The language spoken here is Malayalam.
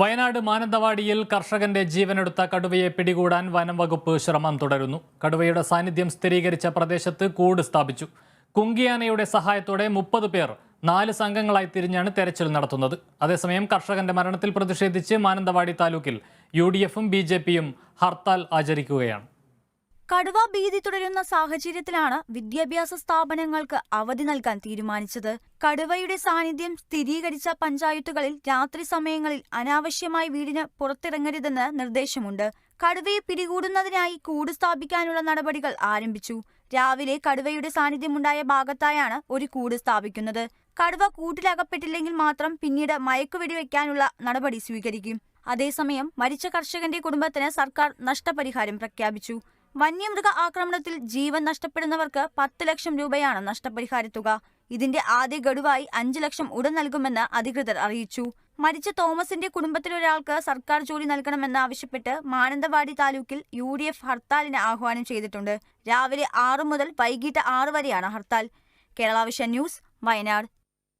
വയനാട് മാനന്തവാടിയിൽ കർഷകന്റെ ജീവനെടുത്ത കടുവയെ പിടികൂടാൻ വനം വകുപ്പ് ശ്രമം തുടരുന്നു. കടുവയുടെ സാന്നിധ്യം സ്ഥിരീകരിച്ച പ്രദേശത്ത് കൂട് സ്ഥാപിച്ചു. കുങ്കിയാനയുടെ സഹായത്തോടെ മുപ്പത് പേർ നാല് സംഘങ്ങളായി തിരിഞ്ഞാണ് തെരച്ചിൽ നടത്തുന്നത്. അതേസമയം കർഷകന്റെ മരണത്തിൽ പ്രതിഷേധിച്ച് മാനന്തവാടി താലൂക്കിൽ യു ഡി എഫും ബി ജെ പിയും ഹർത്താൽ ആചരിക്കുകയാണ്. കടുവ ഭീതി തുടരുന്ന സാഹചര്യത്തിലാണ് വിദ്യാഭ്യാസ സ്ഥാപനങ്ങൾക്ക് അവധി നൽകാൻ തീരുമാനിച്ചത്. കടുവയുടെ സാന്നിധ്യം സ്ഥിരീകരിച്ച പഞ്ചായത്തുകളിൽ രാത്രി സമയങ്ങളിൽ അനാവശ്യമായി വീടിന് പുറത്തിറങ്ങരുതെന്ന് നിർദ്ദേശമുണ്ട്. കടുവയെ പിടികൂടുന്നതിനായി കൂട് സ്ഥാപിക്കാനുള്ള നടപടികൾ ആരംഭിച്ചു. രാവിലെ കടുവയുടെ സാന്നിധ്യമുണ്ടായ ഭാഗത്തായാണ് ഒരു കൂട് സ്ഥാപിക്കുന്നത്. കടുവ കൂട്ടിലകപ്പെട്ടില്ലെങ്കിൽ മാത്രം പിന്നീട് മയക്കുവെടിവെക്കാനുള്ള നടപടി സ്വീകരിക്കും. അതേസമയം മരിച്ച കർഷകന്റെ കുടുംബത്തിന് സർക്കാർ നഷ്ടപരിഹാരം പ്രഖ്യാപിച്ചു. വന്യമൃഗ ആക്രമണത്തിൽ ജീവൻ നഷ്ടപ്പെടുന്നവർക്ക് പത്ത് ലക്ഷം രൂപയാണ് നഷ്ടപരിഹാര തുക. ഇതിന്റെ ആദ്യ ഗഡുവായി അഞ്ച് ലക്ഷം ഉടൻ നൽകുമെന്ന് അധികൃതർ അറിയിച്ചു. മരിച്ച തോമസിന്റെ കുടുംബത്തിലൊരാൾക്ക് സർക്കാർ ജോലി നൽകണമെന്ന് ആവശ്യപ്പെട്ട് മാനന്തവാടി താലൂക്കിൽ യു ഡി എഫ് ഹർത്താലിന് ആഹ്വാനം ചെയ്തിട്ടുണ്ട്. രാവിലെ ആറു മുതൽ വൈകിട്ട് ആറ് വരെയാണ് hartal. Kerala Vision News Wayanad.